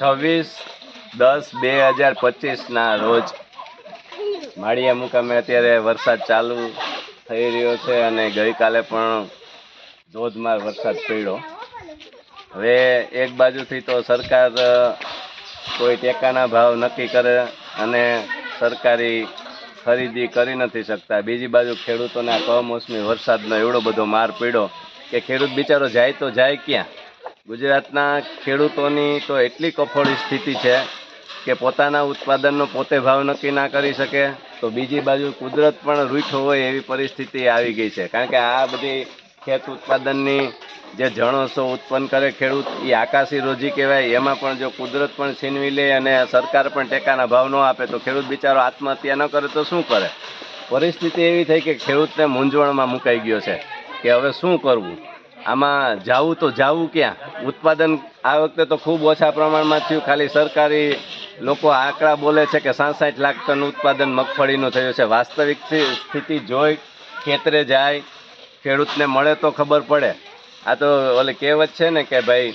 છવ્વીસ, દસ, બે હજાર પચીસના રોજ માળિયા મુકામે અત્યારે વરસાદ ચાલુ થઈ રહ્યો છે અને ગઈકાલે પણ ધોધમાર વરસાદ પડ્યો. હવે એક બાજુથી તો સરકાર કોઈ ટેકાના ભાવ નક્કી કરે અને સરકારી ખરીદી કરી નથી શકતા. બીજી બાજુ ખેડૂતોના કમોસમી વરસાદનો એવડો બધો માર પડ્યો કે ખેડૂત બિચારો જાય તો જાય ક્યાં? ગુજરાતના ખેડૂતોની તો એટલી કફોડી સ્થિતિ છે કે પોતાના ઉત્પાદનનો પોતે ભાવ નક્કી ના કરી શકે, તો બીજી બાજુ કુદરત પણ રૂઠો હોય એવી પરિસ્થિતિ આવી ગઈ છે. કારણ કે આ બધી ખેત ઉત્પાદનની જે જણસો ઉત્પન્ન કરે ખેડૂત, એ આકાશી રોજી કહેવાય. એમાં પણ જો કુદરત પણ છીનવી લે અને સરકાર પણ ટેકાના ભાવ ન આપે, તો ખેડૂત બિચારો આત્મહત્યા ન કરે તો શું કરે? પરિસ્થિતિ એવી થઈ કે ખેડૂતને મૂંઝવણમાં મુકાઈ ગયો છે કે હવે શું કરવું? આમાં જાવું તો જાવું ક્યાં? ઉત્પાદન આ વખતે તો ખૂબ ઓછા પ્રમાણમાં થયું. ખાલી સરકારી લોકો આંકડા બોલે છે કે સાસઠ લાખ ટન ઉત્પાદન મગફળીનું થયું છે. વાસ્તવિક સ્થિતિ જોઈ ખેતરે જાય, ખેડૂતને મળે તો ખબર પડે. આ તો ઓલી કહેવત છે ને કે ભાઈ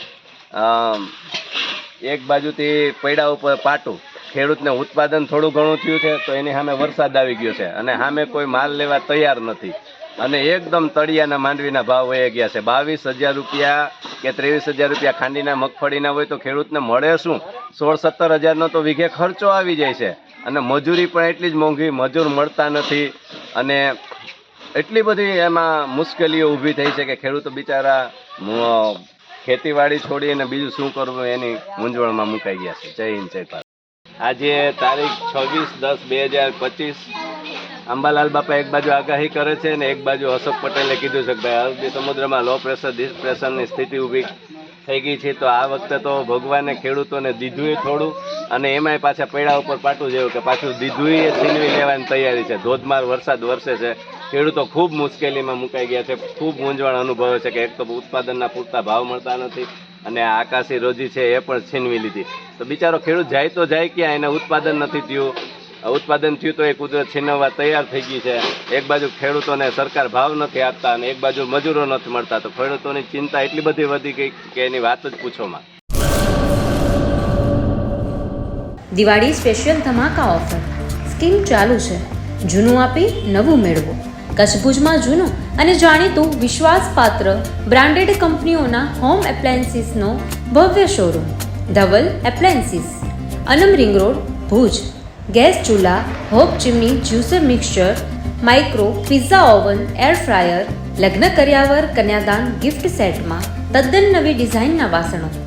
એક બાજુથી પૈડા ઉપર પાટું. ખેડૂતને ઉત્પાદન થોડું ઘણું થયું છે, તો એની સામે વરસાદ આવી ગયો છે. અને સામે કોઈ માલ લેવા તૈયાર નથી. અને એકદમ તળિયાના માંડવીના ભાવ વહી ગયા છે. બાવીસ હજાર રૂપિયા કે ત્રેવીસ હજાર રૂપિયા ખાંડીના મગફળીના હોય તો ખેડૂતને મળે શું? સોળ સત્તર હજારનો તો વીઘે ખર્ચો આવી જાય છે. અને મજૂરી પણ એટલી જ મોંઘી, મજૂર મળતા નથી. અને એટલી બધી એમાં મુશ્કેલીઓ ઊભી થઈ છે કે ખેડૂતો બિચારા ખેતીવાડી છોડી અને બીજું શું કરવું એની મૂંઝવણમાં મુકાઈ ગયા છે. જય હિન્દ, જય ભારત. આજે તારીખ છવ્વીસ દસ બે હજાર પચીસ અંબાલાલ બાપા એક બાજુ આગાહી કરે છે અને એક બાજુ અશોક પટેલે કીધું છે કે ભાઈ અરબી સમુદ્રમાં લો પ્રેશર ડિસ્પ્રેશનની સ્થિતિ ઊભી થઈ ગઈ છે, તો આ વખતે તો ભગવાને ખેડૂતોને દીધુંય થોડું અને એમાંય પાછા પૈડા ઉપર પાટું જેવું કે પાછું દીધું એ છીનવી લેવાની તૈયારી છે. ધોધમાર વરસાદ વરસે છે. ખેડૂતો ખૂબ મુશ્કેલીમાં મુકાઈ ગયા છે. ખૂબ મૂંઝવણ અનુભવે છે કે એક તો ઉત્પાદનના પૂરતા ભાવ મળતા નથી અને આકાશી રોજી છે એ પણ છીનવી લીધી. તો બિચારો ખેડૂત જાય તો જાય ક્યાં, એને ઉત્પાદન નથી થયું. ઉત્પાદન થયું તો એ કુદરત છીનવવા તૈયાર થઈ ગઈ છે. એક બાજુ ખેડૂતોને સરકાર ભાવ નથી આપતા અને એક બાજુ મજૂરો નથી મળતા. તો ખેડૂતોની ચિંતા એટલી બધી વધી ગઈ કે એની વાત જ પૂછોમાં દિવાળી સ્પેશિયલ ધમાકા ઓફર. સ્કીમ ચાલુ છે. જૂનું આપી નવું મેળવો. કચ્છ ભુજમાં જૂનું અને જાણીતું વિશ્વાસપાત્ર બ્રાન્ડેડ કંપનીઓના હોમ એપ્લાયન્સીસનો ભવ્ય શોરૂમ ધવલ એપ્લાયન્સીસ અનમ રિંગ રોડ ભુજ. ગેસ ચૂલા, hob chimney juicer mixture, micro, pizza oven, air fryer, લગ્ન કર્યાવર, કન્યાદાન, ગિફ્ટ સેટમાં તદ્દન નવી ડિઝાઇનના વાસણો.